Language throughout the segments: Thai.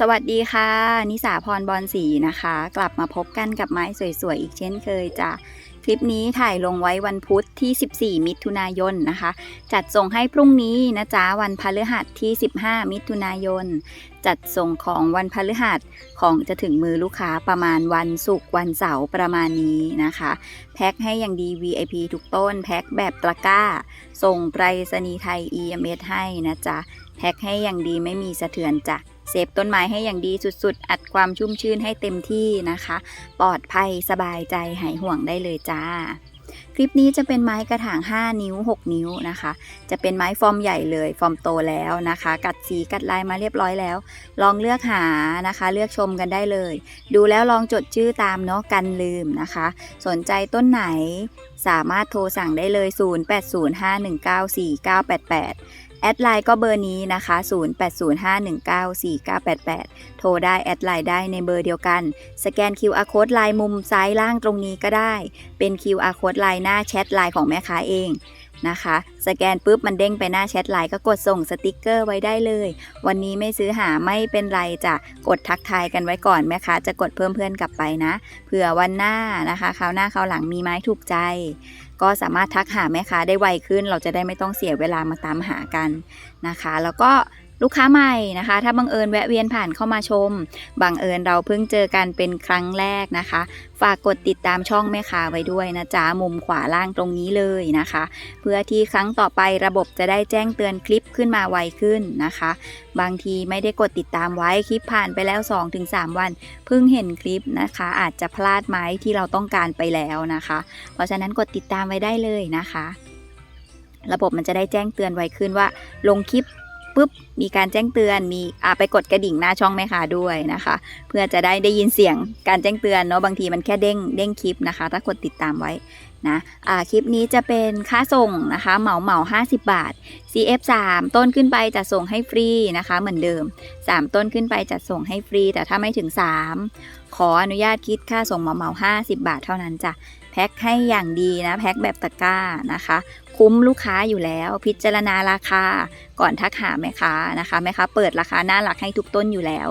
สวัสดีค่ะ นิสาพรบอลศรีนะคะ กลับมาพบกันกับไม้สวยๆ อีกเช่นเคยจ้ะคลิปนี้ถ่ายลงไว้วันพุธที่ 14 มิถุนายนนะคะ จัดส่งให้พรุ่งนี้นะจ๊ะวันพฤหัสที่ 15 มิถุนายน จัดส่งของวันพฤหัสของจะถึงมือลูกค้าประมาณวันศุกร์วันเสาร์ประมาณนี้นะคะ แพ็คให้อย่างดี VIP ทุกต้น แพ็คแบบตะกร้า ส่งไปรษณีย์ไทย EMS ให้นะจ๊ะ แพ็คให้อย่างดีไม่มีสะเทือนจ้ะ เซฟต้นไม้ให้อย่างดีสุดๆ อัดความชุ่มชื่นให้เต็มที่นะคะ ปลอดภัยสบายใจหายห่วงได้เลยจ้า คลิปนี้จะเป็นไม้กระถาง 5 นิ้ว 6 นิ้วนะคะ จะเป็นไม้ฟอร์มใหญ่เลยฟอร์มโตแล้วนะคะ กัดสีกัดลายมาเรียบร้อยแล้ว ลองเลือกหานะคะ เลือกชมกันได้เลย ดูแล้วลองจดชื่อตามเนาะกันลืมนะคะ สนใจต้นไหนสามารถโทรสั่งได้เลย 0805194988 แอดไลน์ก็เบอร์นี้นะคะ 0805194988 โทรได้แอดไลน์ได้ในเบอร์เดียวกัน สแกน QR code ไลน์มุมซ้ายล่างตรงนี้ก็ได้ เป็น QR code ไลน์หน้าแชทไลน์ของแม่ค้าเองนะคะ สแกนปุ๊บมันเด้งไปหน้าแชทไลน์ก็กดส่งสติกเกอร์ไว้ได้เลย วันนี้ไม่ซื้อหาไม่เป็นไรจะกดทักทายกันไว้ก่อนแม่ค้าจะกดเพิ่มเพื่อนกลับไปนะ เผื่อวันหน้านะคะคราวหน้าคราวหลังมีไม้ถูกใจ ก็สามารถทักหาแม่ค้าได้ไวขึ้น เราจะได้ไม่ต้องเสียเวลามาตามหากันนะคะ แล้วก็ ลูกค้าใหม่นะคะ ถ้าบังเอิญแวะเวียนผ่านเข้ามาชม บังเอิญเราเพิ่งเจอกันเป็นครั้งแรกนะคะ ฝากกดติดตามช่องแม่ค้าไว้ด้วยนะจ๊ะ มุมขวาล่างตรงนี้เลยนะคะ เพื่อที่ครั้งต่อไประบบจะได้แจ้งเตือนคลิปขึ้นมาไวขึ้นนะคะ บางทีไม่ได้กดติดตามไว้คลิปผ่านไปแล้ว 2-3 วัน เพิ่งเห็นคลิปนะคะ อาจจะพลาดไหมที่เราต้องการไปแล้วนะคะ เพราะฉะนั้นกดติดตามไว้ได้เลยนะคะ ระบบมันจะได้แจ้งเตือนไวขึ้นว่า ลงคลิป ปุ๊บมีการแจ้งเตือนมีอ่าไปกดกระดิ่งหน้าช่องแม่ค้าด้วยนะคะ เพื่อจะได้ได้ยินเสียงการแจ้งเตือนเนาะบางทีมันแค่เด้งเด้งคลิปนะคะ ถ้ากดติดตามไว้นะอ่าคลิปนี้จะเป็นค่าส่งนะคะ เหมาเหมา50 บาท CF 3 ต้นขึ้นไปจะส่งให้ฟรีนะคะ เหมือนเดิม 3 ต้นขึ้นไปจะส่งให้ฟรี แต่ถ้าไม่ถึง 3 ขออนุญาตคิดค่าส่งเหมาเหมา50 บาทเท่านั้นจ้ะ แพ็คให้อย่างดีนะแพ็คแบบตะกร้านะคะ คุ้มลูกค้าอยู่แล้ว พิจารณาราคาก่อนทักหาแม่ค้านะคะแม่ค้าเปิดราคาน่ารักให้ทุกต้นอยู่แล้ว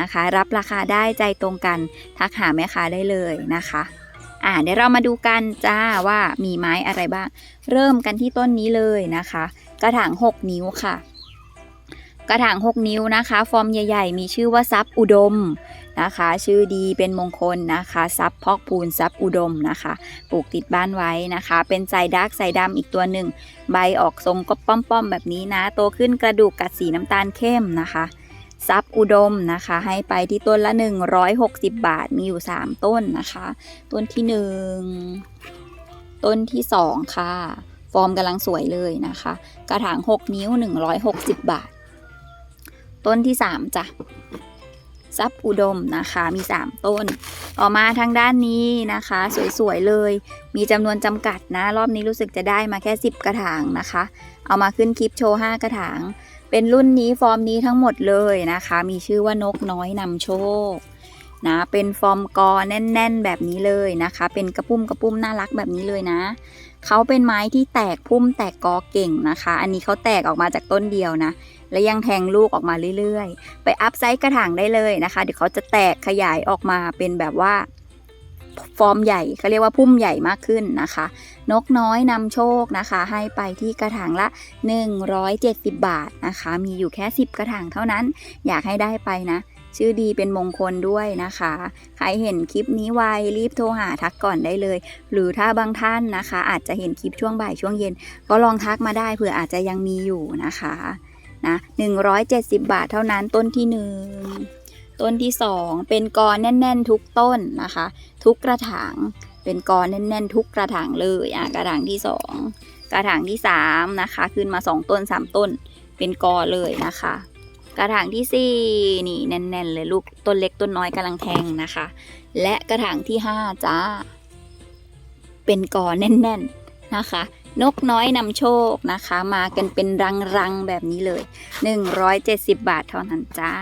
นะคะ รับราคาได้ใจตรงกันทักหาแม่ค้าได้เลยนะคะอ่าเดี๋ยวเรามาดูกันจ้าว่ามีไม้อะไรบ้าง เริ่มกันที่ต้นนี้เลยนะคะ กระถาง 6 นิ้วค่ะ กระถาง 6 นิ้วนะคะ ฟอร์มใหญ่ ๆ มีชื่อว่าซับอุดมนะคะ ชื่อดีเป็นมงคลนะคะซับพอกพูนซับอุดมนะคะ ปลูกติดบ้านไว้นะคะ เป็นสายดาร์กสายดำอีกตัวหนึ่ง ใบออกทรงก็ป้อมๆแบบนี้นะ โตขึ้นกระดูกกัดสีน้ำตาลเข้มนะคะซับอุดมนะคะ ให้ไปที่ต้นละ 160 บาทมีอยู่ 3 ต้นนะคะ ต้นที่ 1 ต้นที่ 2 ค่ะ ฟอร์มกำลังสวยเลยนะคะ กระถาง 6 นิ้ว 160 บาท ต้นที่3จ้ะซับอุดมนะคะมี 3 ต้น ต่อมาทางด้านนี้นะคะ สวยๆเลย มีจำนวนจำกัดนะ รอบนี้รู้สึกจะได้มาแค่ 10 กระถางนะคะ เอามาขึ้นคลิปโชว์ 5 กระถาง เป็นรุ่นนี้ฟอร์มนี้ทั้งหมดเลยนะคะ มีชื่อว่านกน้อยนำโชคนะเป็นฟอร์มกอแน่น ๆ แบบนี้เลยนะคะ เป็นกระปุ้มกระปุ้มน่ารักแบบนี้เลยนะเขาเป็นไม้ที่แตกพุ่มแตกกอเก่งนะคะ อันนี้เขาแตกออกมาจากต้นเดียวนะ และยังแทงลูกออกมาเรื่อยๆ ไปอัพไซส์กระถางได้เลยนะคะ เดี๋ยวเขาจะแตกขยายออกมาเป็นแบบว่าฟอร์มใหญ่เขาเรียกว่าพุ่มใหญ่มากขึ้นนะคะ นกน้อยนำโชคนะคะ ให้ไปที่กระถางละ 170 บาทนะคะ มีอยู่แค่ 10 กระถางเท่านั้น อยากให้ได้ไปนะ ชื่อดีเป็นมงคลด้วยนะคะ ใครเห็นคลิปนี้ไวรีบโทรหาทักก่อนได้เลย หรือถ้าบางท่านนะคะ อาจจะเห็นคลิปช่วงบ่ายช่วงเย็น ก็ลองทักมาได้เผื่ออาจจะยังมีอยู่นะคะ นะ170 บาทเท่านั้นต้นที่ 1 ต้นที่ 2 เป็นกอแน่น ๆ ทุกต้นนะคะ ทุกกระถางเป็นกอแน่น ๆ ทุกกระถางเลยอะกระถางที่ 2 กระถางที่ 3 นะคะ ขึ้นมา 2 ต้น 3 ต้น เป็นกอเลยนะคะ กระถางที่ 4 นี่แน่น ๆ เลยลูกต้นเล็กต้นน้อยกำลังแทงนะคะ และกระถางที่ 5 จ้า เป็นกอแน่น ๆนะคะ นกน้อยนำโชคนะคะ มากันเป็นรังๆแบบนี้เลย 170 บาทเท่านั้นจ้า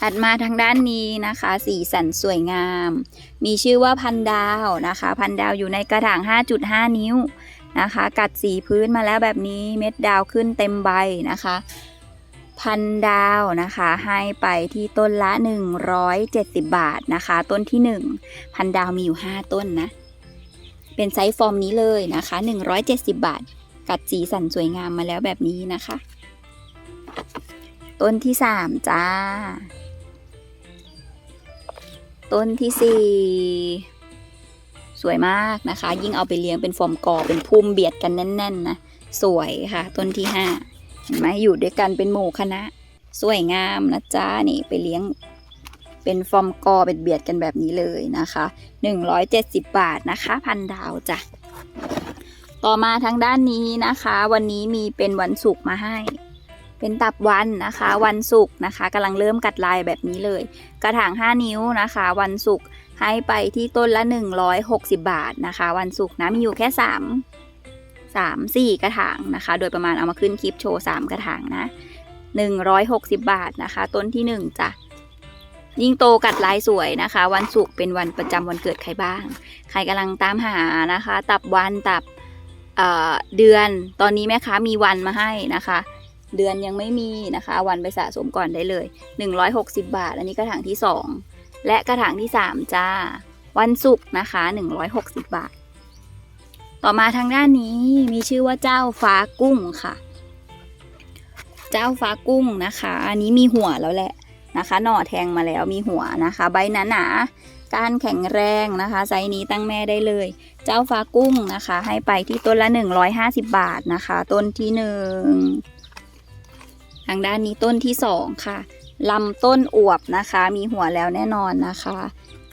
ถัดมาทางด้านนี้นะคะ สีสันสวยงาม มีชื่อว่าพันดาวนะคะ พันดาวอยู่ในกระถาง 5.5 นิ้วนะคะ กัดสีพื้นมาแล้วแบบนี้เม็ดดาวขึ้นเต็มใบนะคะพันดาวนะคะ ให้ไปที่ต้นละ 170 บาทนะคะ ต้นที่ 1 พันดาวมีอยู่ 5 ต้นนะ เป็นไซส์ฟอร์มนี้เลยนะคะ 170 บาท กัดสีสันสวยงามมาแล้วแบบนี้นะคะ ต้นที่ 3 จ้า ต้นที่ 4 สวยมากนะคะ ยิ่งเอาไปเลี้ยงเป็นฟอร์มกอเป็นพุ่มเบียดกันแน่น ๆ นะ สวยค่ะ ต้นที่ 5 เห็นไหมอยู่ด้วยกันเป็นหมู่คณะ สวยงามนะจ๊ะนี่ไปเลี้ยง เป็นฟอร์มกอเป็นเบียดกันแบบนี้เลยนะคะ 170 บาทนะคะ พันดาวจ้ะ ต่อมาทางด้านนี้นะคะ วันนี้มีเป็นวันศุกร์มาให้ เป็นตับวันนะคะ วันศุกร์นะคะกำลังเริ่มกัดลายแบบนี้เลย กระถาง 5 นิ้วนะคะ วันศุกร์ให้ไปที่ต้นละ 160 บาทนะคะ วันศุกร์นะมีอยู่แค่ 3 3 4 กระถางนะคะ โดยประมาณเอามาขึ้นคลิปโชว์ 3 กระถางนะ 160 บาทนะคะ ต้นที่ 1จ้ะ ยิ่งโตกัดลายสวยนะคะ วันศุกร์เป็นวันประจำวันเกิดใครบ้าง ใครกำลังตามหานะคะ ตับวันตับเเดือนตอนนี้แม่ค้ามีวันมาให้นะคะ เดือนยังไม่มีนะคะ วันไปสะสมก่อนได้เลย 160 บาท อันนี้กระถางที่ 2 และกระถางที่ 3 จ้า วันศุกร์นะคะ 160 บาท ต่อมาทางด้านนี้มีชื่อว่าเจ้าฟ้ากุ้งค่ะ เจ้าฟ้ากุ้งนะคะ อันนี้มีหัวแล้วแหละ นะคะหน่อแทงมาแล้วมีหัวนะคะ ใบหนาหนาการแข็งแรงนะคะไซนี้ตั้งแม่ได้เลย เจ้าฟ้ากุ้งนะคะ ให้ไปที่ต้นละ 150 บาทนะคะ ต้นที่หนึ่งทางด้านนี้ต้นที่สองค่ะลำต้นอวบนะคะ มีหัวแล้วแน่นอนนะคะ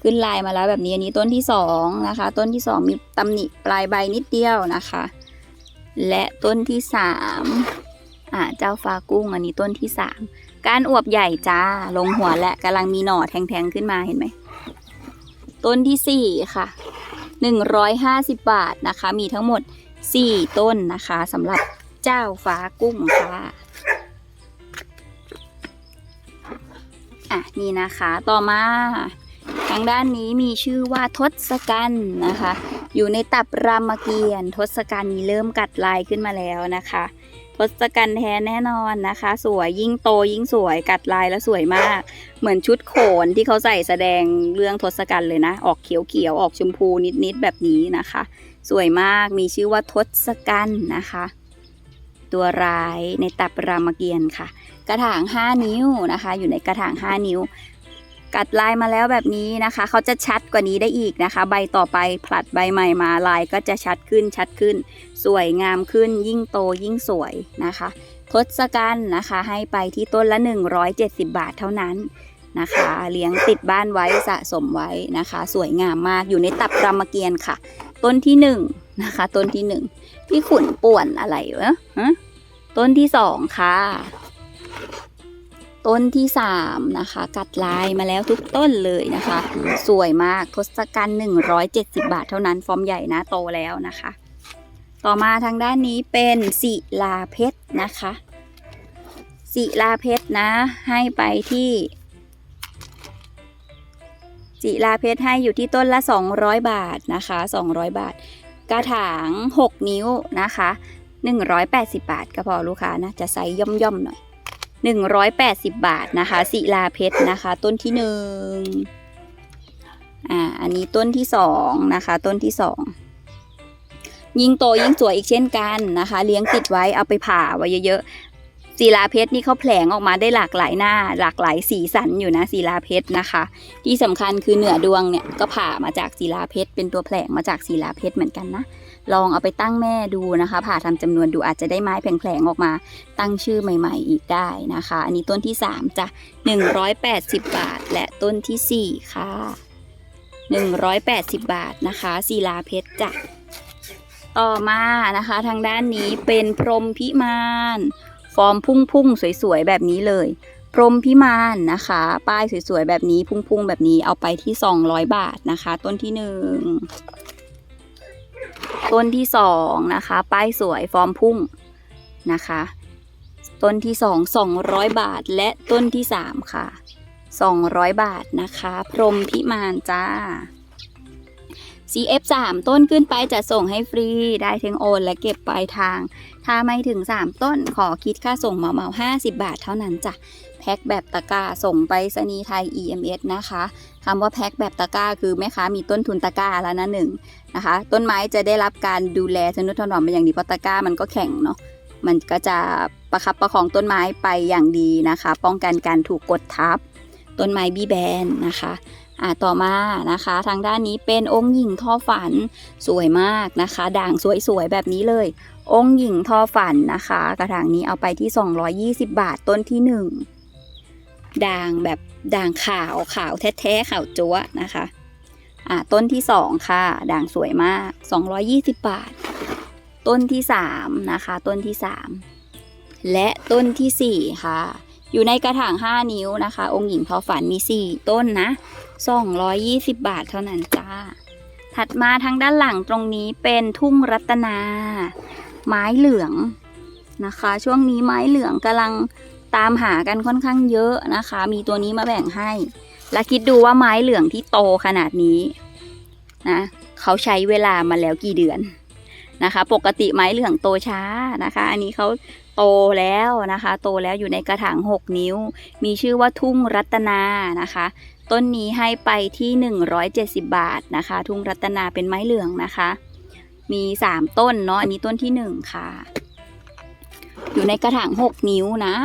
ขึ้นลายมาแล้วแบบนี้อันนี้ต้นที่สองนะคะ ต้นที่สองมีตำหนิปลายใบนิดเดียวนะคะ และต้นที่สามอ่าเจ้าฟ้ากุ้งอันนี้ต้นที่สาม การอวบใหญ่จ้า ลงหัวและกำลังมีหน่อแทงๆขึ้นมาเห็นไหม ต้นที่สี่ค่ะหนึ่งร้อยห้าสิบบาทนะคะ มีทั้งหมดสี่ต้นนะคะสำหรับเจ้าฟ้ากุ้งค่ะ อะ นี่นะคะต่อมาทางด้านนี้มีชื่อว่าทศกัณฐ์นะคะ อยู่ในตับรามเกียรติ์ทศกัณฐ์นี้เริ่มกัดลายขึ้นมาแล้วนะคะ ศกัณฐ์แท้แน่นอนนะคะ สวยยิ่งโตยิ่งสวยกัดลายแล้วสวยมาก เหมือนชุดโขนที่เขาใส่แสดงเรื่องทศกัณฐ์เลยนะ ออกเขียวๆออกชมพูนิดๆแบบนี้นะคะ สวยมากมีชื่อว่าทศกัณฐ์นะคะ ตัวร้ายในตับรามเกียรติ์ค่ะ กระถาง 5 นิ้วนะคะ อยู่ในกระถาง 5 นิ้ว กัดลายมาแล้วแบบนี้นะคะ เขาจะชัดกว่านี้ได้อีกนะคะ ใบต่อไปผลัดใบใหม่มาลายก็จะชัดขึ้นชัดขึ้น สวยงามขึ้น ยิ่งโตยิ่งสวยนะคะทศกัณฐ์นะคะ ให้ไปที่ต้นละ 170 บาทเท่านั้นนะคะ เลี้ยงติดบ้านไว้สะสมไว้นะคะ สวยงามมากอยู่ในตับรามเกียรติ์ค่ะ ต้นที่1นนะคะต้นที่ 1 พี่ขุนป่วนอะไรวะฮะต้นที่สองค่ะ ต้นที่สามนะคะกัดลายมาแล้วทุกต้นเลยนะคะ สวยมากทศกัณฐ์170 บาทเท่านั้นฟอร์มใหญ่นะโตแล้วนะคะ ต่อมาทางด้านนี้เป็นศิลาเพชรนะคะศิลาเพชรนะให้ไปที่ศิลาเพชรให้อยู่ที่ต้นละ 200 บาทนะคะ 200 บาท กระถาง 6 นิ้วนะคะ 180 บาทก็พอลูกค้านะจะไซส์ย่อมๆหน่อย 180 บาทนะคะศิลาเพชรนะคะ ต้นที่หนึ่งอ่าอันนี้ต้นที่สองนะคะ ต้นที่สองยิ่งโตยิ่งสวยอีกเช่นกันนะคะ เลี้ยงติดไว้เอาไปผ่าไว้เยอะๆศิลาเพชรนี่เขาแผลงออกมาได้หลากหลายหน้า หลากหลายสีสันอยู่นะศิลาเพชรนะคะ ที่สำคัญคือเหนือดวงเนี่ยก็ผ่ามาจากศิลาเพชรเป็นตัวแผลงมาจากศิลาเพชรเหมือนกันนะ ลองเอาไปตั้งแม่ดูนะคะ ผ่าทำจำนวนดูอาจจะได้ไม้แผลงๆออกมา ตั้งชื่อใหม่ ๆ อีกได้นะคะ อันนี้ต้นที่3จ้ะ180 บาท และต้นทีสี่4 ค่ะ 180 บาทนะคะศิลาเพชรจ้ะต่อมานะคะ ทางด้านนี้เป็นพรหมพิมานฟอร์มพุ่งๆสวยๆแบบนี้เลยพรหมพิมานนะคะ ป้ายสวยๆแบบนี้พุ่งๆแบบนี้เอาไปที่ 200 บาทนะคะ ต้นที่หนึ่ง ต้นที่สองนะคะ ป้ายสวยฟอร์มพุ่งนะคะ ต้นที่สองสองร้อยบาทและต้นที่สามค่ะสองร้อยบาทนะคะ พรมพิมานจ้า CF 3ต้นขึ้นไปจะส่งให้ฟรีได้ทั้งโอนและเก็บปลายทาง ถ้าไม่ถึง 3 ต้นขอคิดค่าส่งเหมาๆ50 บาทเท่านั้นจ้ะ แพ็คแบบตะกร้าส่งไปสนีไทย EMS นะคะคำว่าแพ็คแบบตะกร้าคือแม่ค้ามีต้นทุนตะกร้าแล้วนะหนึ่งนะคะ ต้นไม้จะได้รับการดูแลทนุถนอมเป็นอย่างดีเพราะตะกร้ามันก็แข็งเนาะมันก็จะประคับประคองต้นไม้ไปอย่างดีนะคะ ป้องกันการถูกกดทับ ต้นไม้บี้แบนนะคะอ่าต่อมานะคะ ทางด้านนี้เป็นองค์หญิงท่อฝันสวยมากนะคะ ด่างสวยๆแบบนี้เลย องค์หญิงท่อฝันนะคะ กระถางนี้เอาไปที่ 220 บาทต้นที่ 1 ด่างแบบด่างขาวขาวแท้ๆขาวจั๊วนะคะอ่าต้นที่2ค่ะ ด่างสวยมาก 220 บาท ต้นที่3นะคะ ต้นที่3และต้นที่สี่ค่ะ อยู่ในกระถาง 5 นิ้วนะคะ องค์หญิงทอฝันมี 4 ต้นนะ 220 บาทเท่านั้นจ้า ถัดมาทางด้านหลังตรงนี้เป็นทุ่งรัตนา ไม้เหลืองนะคะ ช่วงนี้ไม้เหลืองกำลัง ตามหากันค่อนข้างเยอะนะคะ มีตัวนี้มาแบ่งให้ และคิดดูว่าไม้เหลืองที่โตขนาดนี้นะเขาใช้เวลามาแล้วกี่เดือนนะคะ ปกติไม้เหลืองโตช้านะคะ อันนี้เขาโตแล้วนะคะ โตแล้วอยู่ในกระถาง 6 นิ้ว มีชื่อว่าทุ่งรัตนานะคะ ต้นนี้ให้ไปที่ 170 บาทนะคะ ทุ่งรัตนาเป็นไม้เหลืองนะคะ มี 3 ต้นเนาะอันนี้ต้นที่ 1 ค่ะ อยู่ในกระถาง 6 นิ้วนะ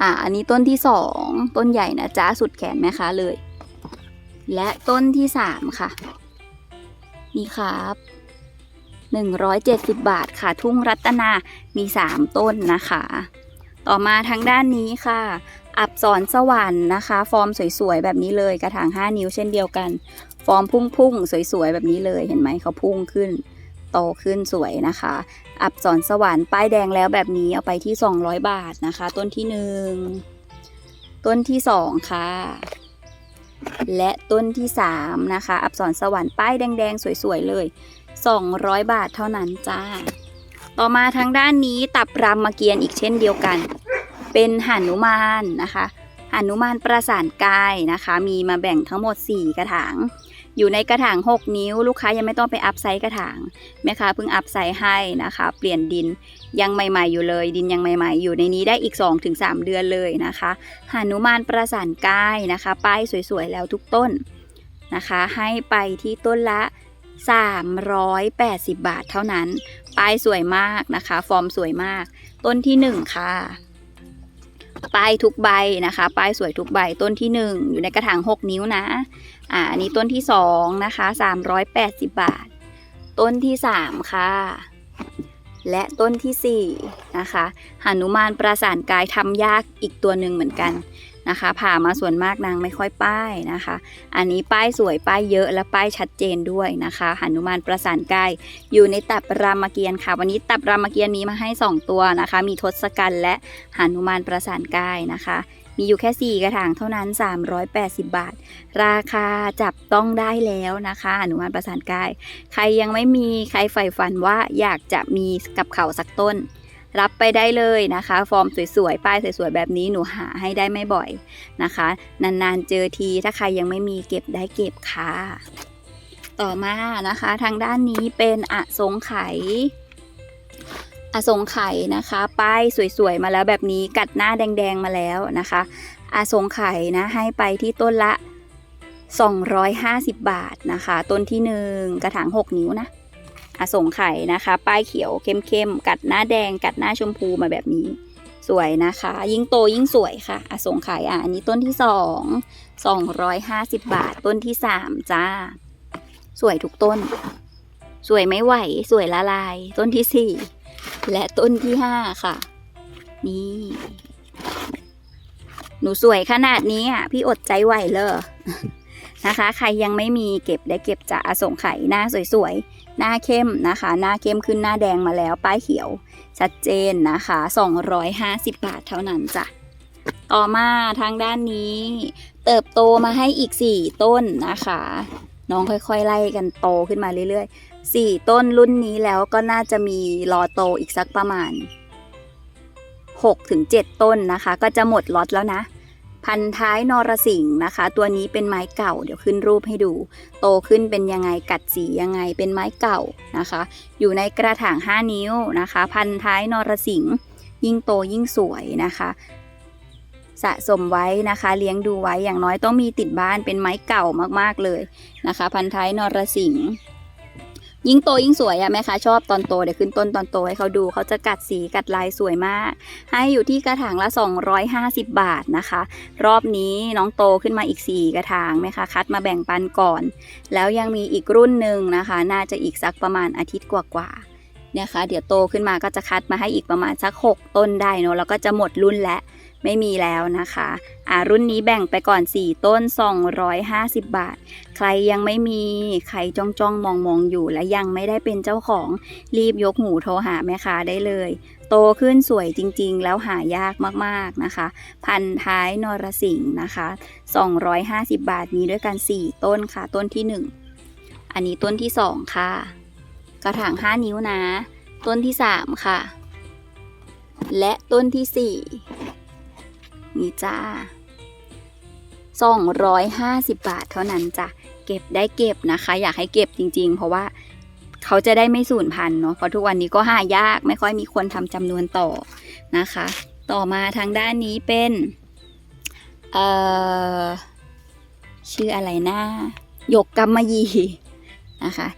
อ่าอันนี้ต้นที่2ต้นใหญ่นะจ้าสุดแขนแม่ค้าเลย และต้นที่3ค่ะ นี่ครับ170บาทค่ะ ทุ่งรัตนามี3ต้นนะคะ ต่อมาทางด้านนี้ค่ะ อับสรสวรรค์นะคะ ฟอร์มสวยๆแบบนี้เลยกระถาง5นิ้วเช่นเดียวกัน ฟอร์มพุ่งๆสวยๆแบบนี้เลยเห็นไหมเขาพุ่งขึ้น โตขึ้นสวยนะคะ อับสรสวรรค์ป้ายแดงแล้วแบบนี้เอาไปที่ 200 บาทนะคะ ต้นที่ 1 ต้นที่ 2 ค่ะ และต้นที่ 3 นะคะ อับสรสวรรค์ป้ายแดงๆ สวยๆ เลย 200 บาทเท่านั้นจ้า ต่อมาทางด้านนี้ตับรามเกียรติอีกเช่นเดียวกัน เป็นหานุมานนะคะหานุมานประสานกายนะคะ มีมาแบ่งทั้งหมด 4 กระถาง อยู่ในกระถาง 6 นิ้ว ลูกค้ายังไม่ต้องไปอัพไซส์กระถางแม่ค้าเพิ่งอัพไซส์ให้นะคะ เปลี่ยนดินยังใหม่ ๆ อยู่เลย ดินยังใหม่ ๆ อยู่ในนี้ได้อีก 2-3 เดือนเลยนะคะหานุมานประสานกายนะคะ ป้ายสวยๆแล้วทุกต้นนะคะ ให้ไปที่ต้นละ 380 บาทเท่านั้น ป้ายสวยมากนะคะ ฟอร์มสวยมาก ต้นที่ 1 ค่ะป้ายทุกใบนะคะ ป้ายสวยทุกใบต้นที่ 1 อยู่ในกระถาง 6 นิ้วนะ อ่าอันนี้ต้นที่2นะคะ380บาท ต้นที่3ค่ะ และต้นที่สี่นะคะหนุมานประสานกายทำยากอีกตัวหนึ่งเหมือนกันนะคะ ผ่ามาส่วนมากนางไม่ค่อยป้ายนะคะ อันนี้ป้ายสวยป้ายเยอะและป้ายชัดเจนด้วยนะคะหนุมานประสานกายอยู่ในตับรามเกียรติ์ค่ะ วันนี้ตับรามเกียรติ์มีมาให้ 2 ตัวนะคะ มีทศกัณฐ์และหนุมานประสานกายนะคะ มีอยู่แค่ 4 กระถางเท่านั้น 380 บาท ราคาจับต้องได้แล้วนะคะหนุมานประสานกาย ใครยังไม่มีใครใฝ่ฝันว่าอยากจะมีกับเขาสักต้น รับไปได้เลยนะคะ ฟอร์มสวยๆ ป้ายสวยๆ แบบนี้หนูหาให้ได้ไม่บ่อยนะคะ นานๆเจอทีถ้าใครยังไม่มีเก็บได้เก็บค่ะ ต่อมานะคะ ทางด้านนี้เป็นอสงไขย อสงไขยนะคะ ป้ายสวยๆมาแล้วแบบนี้กัดหน้าแดงๆมาแล้วนะคะอสงไขยนะให้ไปที่ต้นละ 250 บาทนะคะ ต้นที่ 1 กระถาง 6 นิ้วนะอสงไข่นะคะ ป้ายเขียวเข้มๆกัดหน้าแดง กัดหน้าชมพูมาแบบนี้สวยนะคะ ยิ่งโตยิ่งสวยค่ะอสงไข่อะอันนี้ต้นที่ 2 250 บาท ต้นที่ 3 จ้า สวยทุกต้น สวยไม่ไหว สวยละลาย ต้นที่ 4 และต้นที่5ค่ะ นี่ หนูสวยขนาดนี้อะ พี่อดใจไหวเลยนะคะ ใครยังไม่มีเก็บได้เก็บจะอสงไข่หน้าสวยๆ หน้าเข้มนะคะ หน้าเข้มขึ้นหน้าแดงมาแล้ว ป้ายเขียว ชัดเจนนะคะ 250 บาทเท่านั้นจ้ะ ต่อมาทางด้านนี้ เติบโตมาให้อีก 4 ต้นนะคะ น้องค่อยๆ ไล่กันโตขึ้นมาเรื่อยๆ 4 ต้นรุ่นนี้แล้วก็น่าจะมีรอโตอีกสักประมาณ 6-7 ต้นนะคะ ก็จะหมดล็อตแล้วนะ พันท้ายนรสิงห์นะคะ ตัวนี้เป็นไม้เก่าเดี๋ยวขึ้นรูปให้ดู โตขึ้นเป็นยังไงกัดสียังไงเป็นไม้เก่านะคะ อยู่ในกระถาง 5 นิ้วนะคะ พันท้ายนรสิงห์ยิ่งโตยิ่งสวยนะคะสะสมไว้นะคะ เลี้ยงดูไว้อย่างน้อยต้องมีติดบ้านเป็นไม้เก่ามากๆเลยนะคะ พันท้ายนรสิงห์ ยิ่งโตยิ่งสวยอะแม่ค้าชอบตอนโตเดี๋ยวขึ้นต้นตอนโตให้เขาดูเขาจะกัดสีกัดลายสวยมาก ให้อยู่ที่กระถางละ 250 บาทนะคะ รอบนี้น้องโตขึ้นมาอีก 4 กระถางไหมคะคัดมาแบ่งปันก่อน แล้วยังมีอีกรุ่นหนึ่งนะคะ น่าจะอีกสักประมาณอาทิตย์กว่าๆเนี่ยค่ะเดี๋ยวโตขึ้นมาก็จะคัดมาให้อีกประมาณสัก 6 ต้นได้เนอะแล้วก็จะหมดรุ่นแล้ว ไม่มีแล้วนะคะอ่ารุ่นนี้แบ่งไปก่อน 4 ต้น 250 บาท ใครยังไม่มีใครจ้องจ้องมองมองอยู่ และยังไม่ได้เป็นเจ้าของรีบยกหูโทรหาแม่ค้าได้เลย โตขึ้นสวยจริงๆ แล้วหายากมากๆนะคะ พันท้ายนรสิงห์นะคะ 250 บาทมีด้วยกัน 4 ต้นค่ะ ต้นที่ 1 อันนี้ต้นที่ 2 ค่ะ กระถาง 5 นิ้วนะ ต้นที่ 3 ค่ะ และต้นที่ 4 นี่จ้า250 บาทเท่านั้นจ้ะ เก็บได้เก็บนะคะ อยากให้เก็บจริง ๆ เพราะว่าเขาจะได้ไม่สูญพันธุ์เนาะเพราะทุกวันนี้ก็หายากไม่ค่อยมีคนทำจำนวนต่อนะคะ ต่อมาทางด้านนี้เป็นเอ่อชื่ออะไรนะหยกกำมะหยี่นะคะ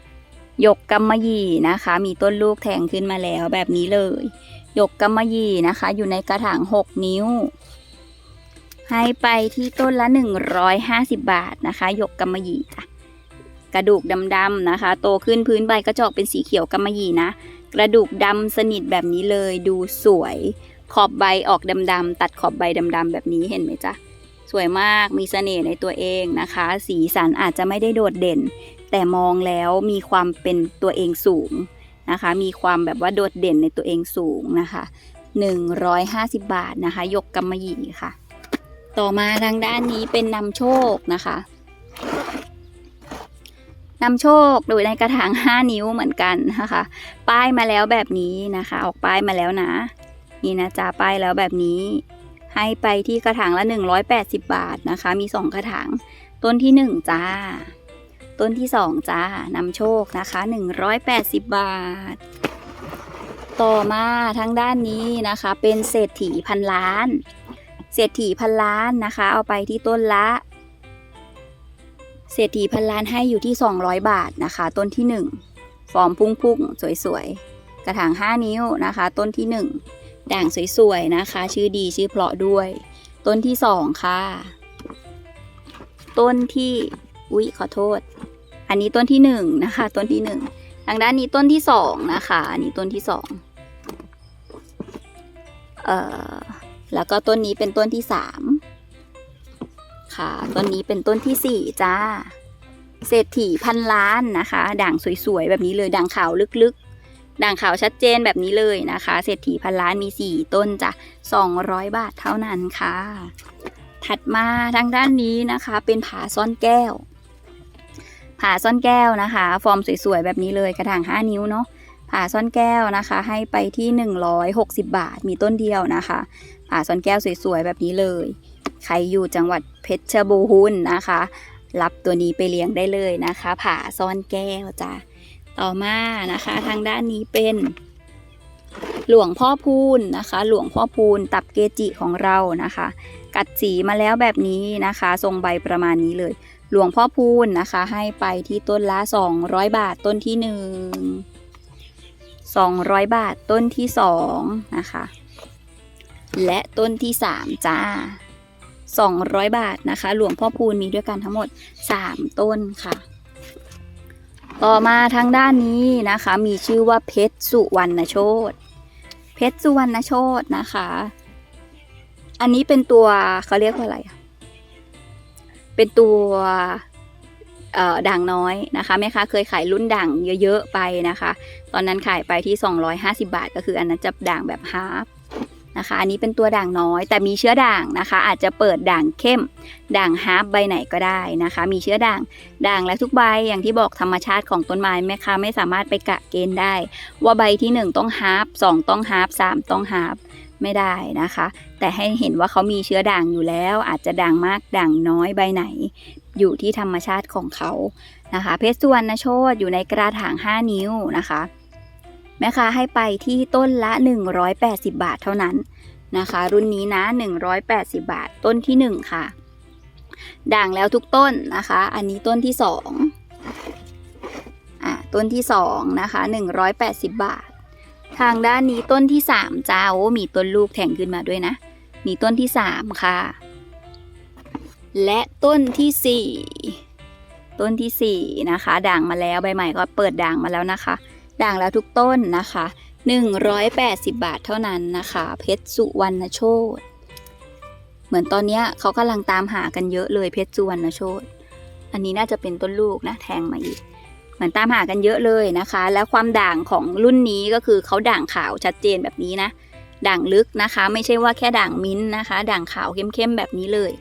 หยกกำมะหยี่นะคะ มีต้นลูกแทงขึ้นมาแล้วแบบนี้เลยหยกกำมะหยี่นะคะ อยู่ในกระถาง 6 นิ้ว ให้ไปที่ต้นละ 150 บาทนะคะ หยกกำมะหยี่จ้ะกระดูกดำๆนะคะ โตขึ้นพื้นใบก็จะออกเป็นสีเขียวกำมะหยี่นะ กระดูกดำสนิทแบบนี้เลยดูสวย ขอบใบออกดำๆตัดขอบใบดำๆแบบนี้เห็นไหมจ๊ะ สวยมากมีเสน่ห์ในตัวเองนะคะ สีสันอาจจะไม่ได้โดดเด่น แต่มองแล้วมีความเป็นตัวเองสูงนะคะ มีความแบบว่าโดดเด่นในตัวเองสูงนะคะ 150 บาทนะคะ ยกกำมะหยี่ค่ะ ต่อมาทางด้านนี้เป็นนำโชคนะคะนำโชคโดยในกระถาง 5 นิ้วเหมือนกันนะคะ ป้ายมาแล้วแบบนี้นะคะ ออกป้ายมาแล้วนะ นี่นะจ๊ะป้ายแล้วแบบนี้ ให้ไปที่กระถางละ 180 บาทนะคะ มี 2 กระถาง ต้นที่ 1 จ้า ต้นที่ 2 จ้านำโชคนะคะ 180 บาท ต่อมาทางด้านนี้นะคะ เป็นเศรษฐีพันล้าน เศรษฐีพันล้านนะคะ เอาไปที่ต้นละ เศรษฐีพันล้านให้อยู่ที่ 200 บาทนะคะ ต้นที่ 1 ฟอร์มพุ่งๆ สวยๆ กระถาง 5 นิ้วนะคะ ต้นที่ 1 ด่างสวยๆ นะคะ ชื่อดีชื่อเพราะด้วย ต้นที่ 2 ค่ะ ต้นที่อุ๊ยขอโทษ อันนี้ต้นที่1นะคะ ต้นที่ 1 ทางด้านนี้ต้นที่2นะคะ อันนี้ต้นที่2เอ่อ แล้วก็ต้นนี้เป็นต้นที่3ค่ะต้นนี้เป็นต้นที่4จ้า เศรษฐีพันล้านนะคะ ด่างสวยๆแบบนี้เลยด่างขาวลึกๆ ด่างขาวชัดเจนแบบนี้เลยนะคะ เศรษฐีพันล้านมี4ต้นจ้ะ200บาทเท่านั้นค่ะ ถัดมาทางด้านนี้นะคะเป็นผาซ่อนแก้ว ผาซ่อนแก้วนะคะ ฟอร์มสวยๆแบบนี้เลยกระถาง5นิ้วเนาะผาซ่อนแก้วนะคะ ให้ไปที่ 160 บาทมีต้นเดียวนะคะ ผาซ่อนแก้วสวยๆ แบบนี้เลย ใครอยู่จังหวัดเพชรบูรณ์นะคะ รับตัวนี้ไปเลี้ยงได้เลยนะคะผาซ่อนแก้วจ้ะต่อมานะคะ ทางด้านนี้เป็นหลวงพ่อพูนนะคะ หลวงพ่อพูนตับเกจิของเรานะคะ กัดสีมาแล้วแบบนี้นะคะ ทรงใบประมาณนี้เลย หลวงพ่อพูนนะคะ ให้ไปที่ต้นละ 200 บาทต้นที่ 1 200 บาทต้นที่2นะคะ และต้นที่ 3 จ้า 200 บาทนะคะ หลวงพ่อพูนมีด้วยกันทั้งหมด 3 ต้นค่ะ ต่อมาทางด้านนี้นะคะ มีชื่อว่าเพชรสุวรรณโชตเพชรสุวรรณโชตนะคะ อันนี้เป็นตัวเขาเรียกว่าอะไร เป็นตัวด่างน้อยนะคะแม่ค้าเคยขายรุ่นด่างเยอะๆไปนะคะ ตอนนั้นขายไปที่ 250 บาท ก็คืออันนั้นจะด่างแบบฮาร์ฟ นะคะ อันนี้เป็นตัวด่างน้อย แต่มีเชื้อด่างนะคะ อาจจะเปิดด่างเข้ม ด่างฮาร์ฟใบไหนก็ได้นะคะ มีเชื้อด่างด่างและทุกใบอย่างที่บอกธรรมชาติของต้นไม้แม่ค้าไม่สามารถไปกะเกณฑ์ได้ ว่าใบที่ 1 ต้องฮาร์ฟสองต้องฮาร์ฟสามต้องฮาร์ฟไม่ได้นะคะ แต่ให้เห็นว่าเขามีเชื้อด่างอยู่แล้ว อาจจะด่างมากด่างน้อยใบไหน อยู่ที่ธรรมชาติของเขานะคะ เพชรสุวรรณโชตอยู่ในกระถาง 5 นิ้วนะคะ แม่ค้าให้ไปที่ต้นละ 180 บาทเท่านั้นนะคะ รุ่นนี้นะ 180 บาท ต้นที่ 1 ค่ะ ด่างแล้วทุกต้นนะคะ อันนี้ต้นที่2อะต้นที่2นะคะ 180 บาท ทางด้านนี้ต้นที่3จ้าโอ้มีต้นลูกแทงขึ้นมาด้วยนะ มีต้นที่ 3 ค่ะ และต้นที่ 4 ต้นที่ 4 นะคะ ด่างมาแล้วใบใหม่ก็เปิดด่างมาแล้วนะคะ ด่างแล้วทุกต้นนะคะ 180 บาทเท่านั้นนะคะ เพชรสุวรรณโชตเหมือนตอนนี้เขากำลังตามหากันเยอะเลยเพชรสุวรรณโชตอันนี้น่าจะเป็นต้นลูกนะแทงมาอีก เหมือนตามหากันเยอะเลยนะคะ แล้วความด่างของรุ่นนี้ก็คือเขาด่างขาวชัดเจนแบบนี้นะ ด่างลึกนะคะ ไม่ใช่ว่าแค่ด่างมิ้นนะคะ ด่างขาวเข้มๆแบบนี้เลย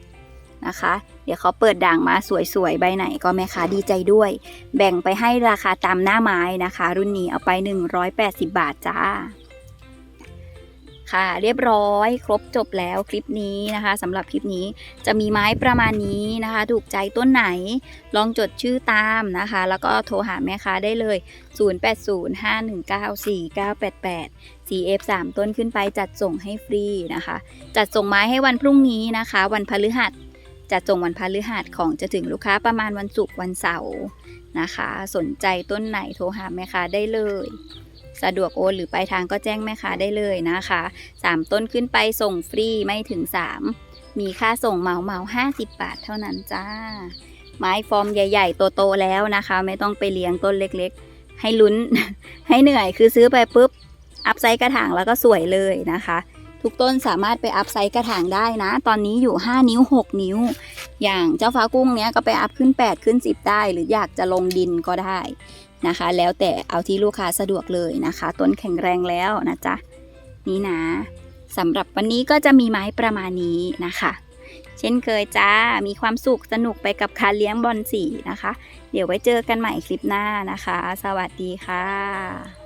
นะคะ เดี๋ยวเขาเปิดด่างมาสวยๆ ใบไหนก็แม่ค้าดีใจด้วย แบ่งไปให้ราคาตามหน้าไม้นะคะ รุ่นนี้เอาไป 180 บาทจ้า ค่ะเรียบร้อยครบจบแล้วคลิปนี้นะคะสำหรับคลิปนี้จะมีไม้ประมาณนี้นะคะ ถูกใจต้นไหนลองจดชื่อตามนะคะ แล้วก็โทรหาแม่ค้าได้เลย 0805194988 CF 3 ต้นขึ้นไปจัดส่งให้ฟรีนะคะ จัดส่งไม้ให้วันพรุ่งนี้นะคะ วันพฤหัส จัดส่งวันพฤหัสของจะถึงลูกค้าประมาณวันศุกร์วันเสาร์นะคะ สนใจต้นไหนโทรหาแม่ค้าได้เลย สะดวกโอนหรือปลายทางก็แจ้งแม่ค้าได้เลยนะคะ 3 ต้นขึ้นไปส่งฟรีไม่ถึง 3 มีค่าส่งเหมาเหมา50 บาทเท่านั้นจ้า ไม้ฟอร์มใหญ่ๆโตๆแล้วนะคะ ไม่ต้องไปเลี้ยงต้นเล็กๆ ให้ลุ้น ให้เหนื่อยคือซื้อไปปุ๊บอัพไซต์กระถางแล้วก็สวยเลยนะคะ ทุกต้นสามารถไปอัพไซต์กระถางได้นะ ตอนนี้อยู่ 5 นิ้ว 6 นิ้ว อย่างเจ้าฟ้ากุ้งเนี้ยก็ไปอัพขึ้น 8 ขึ้น 10 ได้ หรืออยากจะลงดินก็ได้นะคะ แล้วแต่เอาที่ลูกค้าสะดวกเลยนะคะ ต้นแข็งแรงแล้วนะจ๊ะ นี่นะสำหรับวันนี้ก็จะมีไม้ประมาณนี้นะคะ เช่นเคยจ้า มีความสุขสนุกไปกับการเลี้ยงบอลสีนะคะ เดี๋ยวไว้เจอกันใหม่คลิปหน้านะคะ สวัสดีค่ะ